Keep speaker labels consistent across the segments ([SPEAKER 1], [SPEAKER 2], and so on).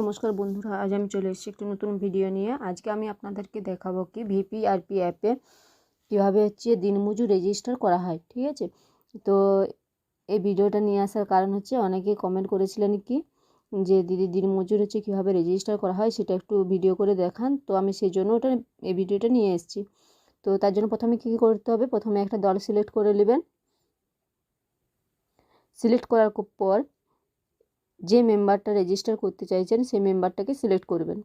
[SPEAKER 1] নমস্কার বন্ধুরা, আজ আমি চলে এসেছি একটি নতুন ভিডিও নিয়ে। আজকে আমি আপনাদেরকে দেখাবো কি ভিপিআরপি অ্যাপে কীভাবে হচ্ছে দিনমজুর রেজিস্টার করা হয়, ঠিক আছে? তো এই ভিডিওটা নিয়ে আসার কারণ হচ্ছে অনেকে কমেন্ট করেছিলেন কি, যে দিদি দিনমজুর হচ্ছে কীভাবে রেজিস্টার করা হয় সেটা একটু ভিডিও করে দেখান। তো আমি সেই জন্য ওটা এই ভিডিওটা নিয়ে এসেছি। তো তার জন্য প্রথমে কী করতে হবে? প্রথমে একটা দল সিলেক্ট করে নেবেন। সিলেক্ট করার পর যে মেম্বারটা রেজিস্টার করতে চাইছেন, সেই মেম্বারটাকে সিলেক্ট করবেন।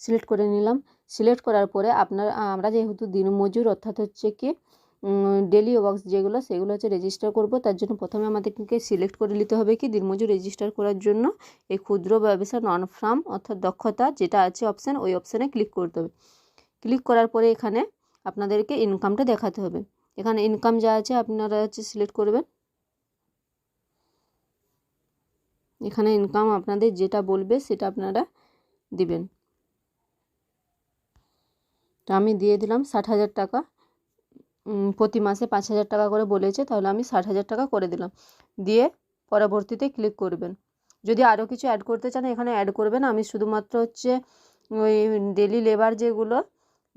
[SPEAKER 1] সিলেক্ট করে নিলাম। সিলেক্ট করার পরে আপনার, আমরা যেহেতু দিনমজুর, অর্থাৎ হচ্ছে কি ডেলি ওয়ার্কস যেগুলো, সেগুলো হচ্ছে রেজিস্টার করব। তার জন্য প্রথমে আমাদেরকে সিলেক্ট করে নিতে হবে কি, দিনমজুর রেজিস্টার করার জন্য এই ক্ষুদ্র ব্যবসা নন ফার্ম অর্থাৎ দক্ষতা যেটা আছে অপশান ওই অপশানে ক্লিক করতে হবে। ক্লিক করার পরে এখানে আপনাদেরকে ইনকামটা দেখাতে হবে। এখানে ইনকাম যা আছে আপনারা হচ্ছে সিলেক্ট করবেন। এখানে ইনকাম আপনাদের যেটা বলবে সেটা আপনারা দিবেন। তো আমি দিয়ে দিলাম ষাট হাজার টাকা। প্রতি মাসে পাঁচ হাজার টাকা করে বলেছে, তাহলে আমি ষাট হাজার টাকা করে দিলাম। দিয়ে পরবর্তীতে ক্লিক করবেন। যদি আরও কিছু অ্যাড করতে চান, এখানে অ্যাড করবেন। আমি শুধুমাত্র হচ্ছে ওই ডেলি লেবার যেগুলো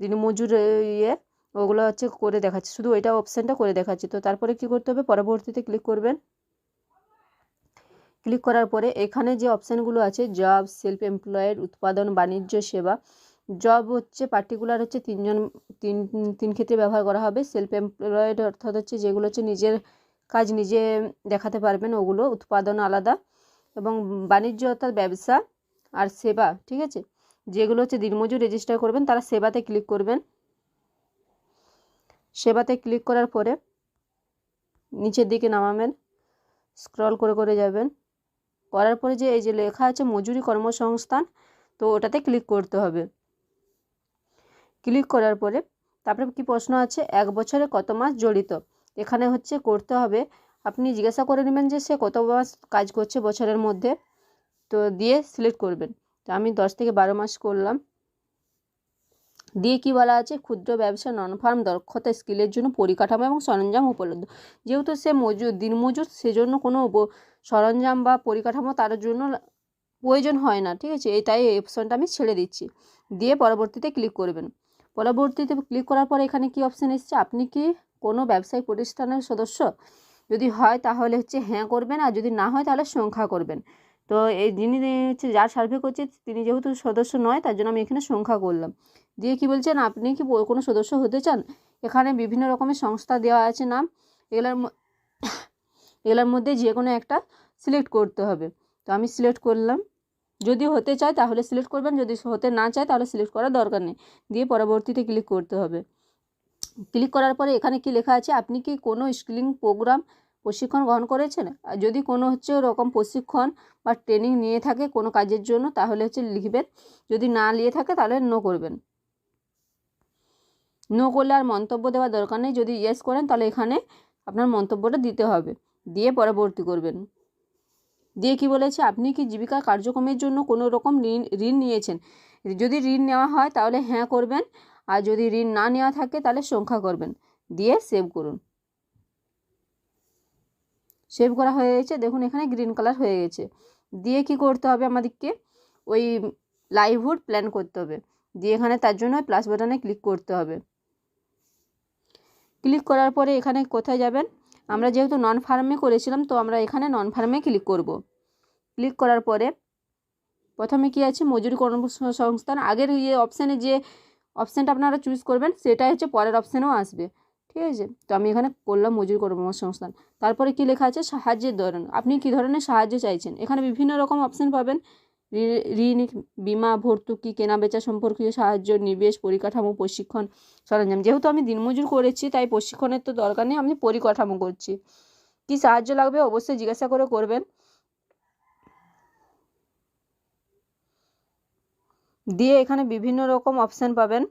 [SPEAKER 1] দিনমজুর ইয়ে ওগুলো হচ্ছে করে দেখাচ্ছি। শুধু ওইটা অপশানটা করে দেখাচ্ছি। তো তারপরে কী করতে হবে? পরবর্তীতে ক্লিক করবেন। ক্লিক করার পরে এখানে যে অপশানগুলো আছে, জব সেলফ এমপ্লয়েড উৎপাদন, বাণিজ্য, সেবা, জব হচ্ছে পার্টিকুলার হচ্ছে তিনজন, তিন তিন ক্ষেত্রে ব্যবহার করা হবে। সেলফ এমপ্লয়েড অর্থাৎ হচ্ছে যেগুলো হচ্ছে নিজের কাজ নিজে দেখাতে পারবেন, ওগুলো উৎপাদন আলাদা। এবং বাণিজ্য অর্থাৎ ব্যবসা আর সেবা, ঠিক আছে? যেগুলো হচ্ছে দিনমজুর রেজিস্টার করবেন, তারা সেবাতে ক্লিক করবেন। সেবাতে ক্লিক করার পরে নিচের দিকে নামাবেন স্ক্রল করে করে যাবেন। করার পরে যে এই যে লেখা আছে মজুরি কর্মসংস্থান, তো ওটাতে ক্লিক করতে হবে। ক্লিক করার পরে তারপরে কি প্রশ্ন আছে? এক বছরে কত মাস জড়িত? এখানে হচ্ছে করতে হবে। আপনি জিজ্ঞাসা করে নেবেন যে সে কত মাস কাজ করছে বছরের মধ্যে, তো দিয়ে সিলেক্ট করবেন। তো আমি দশ থেকে বারো মাস করলাম। দিয়ে কি বলা আছে? ক্ষুদ্র ব্যবসা নন ফার্ম দক্ষতা, স্কিলের জন্য পরিকাঠামো এবং সরঞ্জাম উপলব্ধ। যেহেতু সে মজুর দিনমজুর সেজন্য কোনো সরঞ্জাম বা পরিকাঠামো তার জন্য প্রয়োজন হয় না, ঠিক আছে? এই তাই এই অপশানটা আমি ছেড়ে দিচ্ছি। দিয়ে পরবর্তীতে ক্লিক করবেন। পরবর্তীতে ক্লিক করার পরে এখানে কি অপশান এসছে? আপনি কি কোনো ব্যবসায়িক প্রতিষ্ঠানের সদস্য? যদি হয় তাহলে হচ্ছে হ্যাঁ করবেন, আর যদি না হয় তাহলে সংখ্যা করবেন। তো এই যিনি হচ্ছে যার সার্ভে করছে, তিনি যেহেতু সদস্য নয়, তার জন্য আমি এখানে সংখ্যা করলাম। দিয়ে কি বলছেন, আপনি কি কোনো সদস্য হতে চান? এখানে বিভিন্ন রকমের সংস্থা দেওয়া আছে নাম। এগুলোর এগুলোর মধ্যে যে কোনো একটা সিলেক্ট করতে হবে। তো আমি সিলেক্ট করলাম। যদি হতে চায় তাহলে সিলেক্ট করবেন, যদি হতে না চায় তাহলে সিলেক্ট করার দরকার নেই। দিয়ে পরবর্তীতে ক্লিক করতে হবে। ক্লিক করার পরে এখানে কি লেখা আছে, আপনি কি কোনো স্কিলিং প্রোগ্রাম প্রশিক্ষণ গ্রহণ করেছেন? আর যদি কোনো হচ্ছে ওরকম প্রশিক্ষণ বা ট্রেনিং নিয়ে থাকে কোনো কাজের জন্য, তাহলে হচ্ছে লিখবেন। যদি না নিয়ে থাকে, তাহলে নো করবেন। নো করলে আর মন্তব্য দেওয়ার দরকার নেই। যদি ইয়েস করেন, তাহলে এখানে আপনার মন্তব্যটা দিতে হবে। দিয়ে পরবর্তী করবেন। দিয়ে কি বলেছে? আপনি কি জীবিকা কার্যক্রমের জন্য কোনো রকম ঋণ ঋণ নিয়েছেন? যদি ঋণ নেওয়া হয়, তাহলে হ্যাঁ করবেন। আর যদি ঋণ না নেওয়া থাকে, তাহলে সংখ্যা করবেন। দিয়ে সেভ করুন। সেভ করা হয়ে গেছে। দেখুন, এখানে গ্রিন কালার হয়ে গেছে। দিয়ে কি করতে হবে আমাদেরকে? ওই লাইভহুড প্ল্যান করতে হবে। দিয়ে এখানে তার জন্য প্লাস বাটনে ক্লিক করতে হবে। ক্লিক করার পরে এখানে কোথায় যাবেন? আমরা যেহেতু নন ফার্মে করেছিলাম, তো আমরা এখানে নন ফার্মে ক্লিক করব। ক্লিক করার পরে প্রথমে কি আছে? মজুরি কর্মসংস্থান। আগের ইয়ে অপশানে যে অপশানটা আপনারা চুজ করবেন, সেটাই হচ্ছে পরের অপশানেও আসবে। ঠিক আছে? তো আমি এখানে করলাম মজুরি কর্মসংস্থান তারপরে কি লেখা আছে? সাহায্যের ধরন। আপনি কী ধরনের সাহায্য চাইছেন? এখানে বিভিন্ন রকম অপশান পাবেন। ঋণ, বিমা, ভর্তুকি, কেনাবেচা সম্পর্কীয় সাহায্য, নিবেশ, পরিকাঠামো, প্রশিক্ষণ, সরঞ্জাম। যেহেতু আমি দিনমজুর করেছি, তাই প্রশিক্ষণের তো দরকার নেই, আমি পরিকাঠামো করছি। কি সাহায্য লাগবে? অবশ্যই জিজ্ঞাসা করে করবেন। দিয়ে এখানে বিভিন্ন রকম অপশান পাবেন।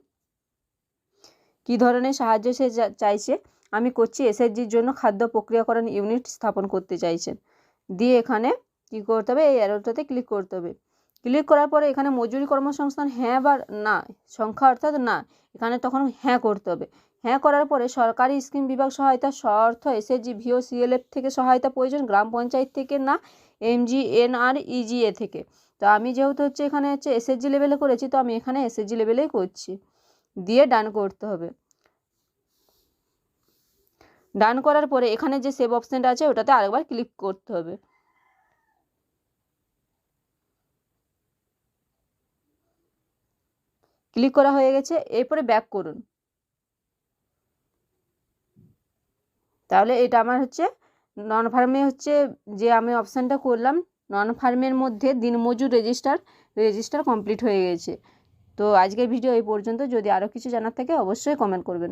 [SPEAKER 1] কি ধরনের সাহায্য সে চাইছে? আমি করছি এসএসজির জন্য খাদ্য প্রক্রিয়াকরণ ইউনিট স্থাপন করতে চাইছেন। দিয়ে এখানে কী করতে হবে? এই অ্যারোটাতে ক্লিক করতে হবে। ক্লিক করার পরে এখানে মজুরি কর্মসংস্থান হ্যাঁ বা না, সংখ্যা অর্থাৎ না, এখানে তখন হ্যাঁ করতে হবে। হ্যাঁ করার পরে সরকারি স্কিম বিভাগ সহায়তা স্বার্থ এসএসজি ভিও সিএলএফ থেকে সহায়তা প্রয়োজন, গ্রাম পঞ্চায়েত থেকে না এমজি এনআর ইজিএ থেকে। তো আমি যেহেতু হচ্ছে এখানে হচ্ছে এসএসজি লেভেলে করেছি, তো আমি এখানে এসএসজি লেভেলেই করছি। দিয়ে ডান করতে হবে। ডান করার পরে এখানে যে সেভ অপশানটা আছে, ওটাতে আরেকবার ক্লিক করতে হবে। ক্লিক করা হয়ে গেছে, এরপরে ব্যাক করুন। তাহলে এটা আমার হচ্ছে নন ফার্মে হচ্ছে যে আমি অপশানটা করলাম নন ফার্মের মধ্যে দিনমজুর রেজিস্টার রেজিস্টার কমপ্লিট হয়ে গেছে। তো আজকের ভিডিও এই পর্যন্ত। যদি আরও কিছু জানার থাকে অবশ্যই কমেন্ট করবেন।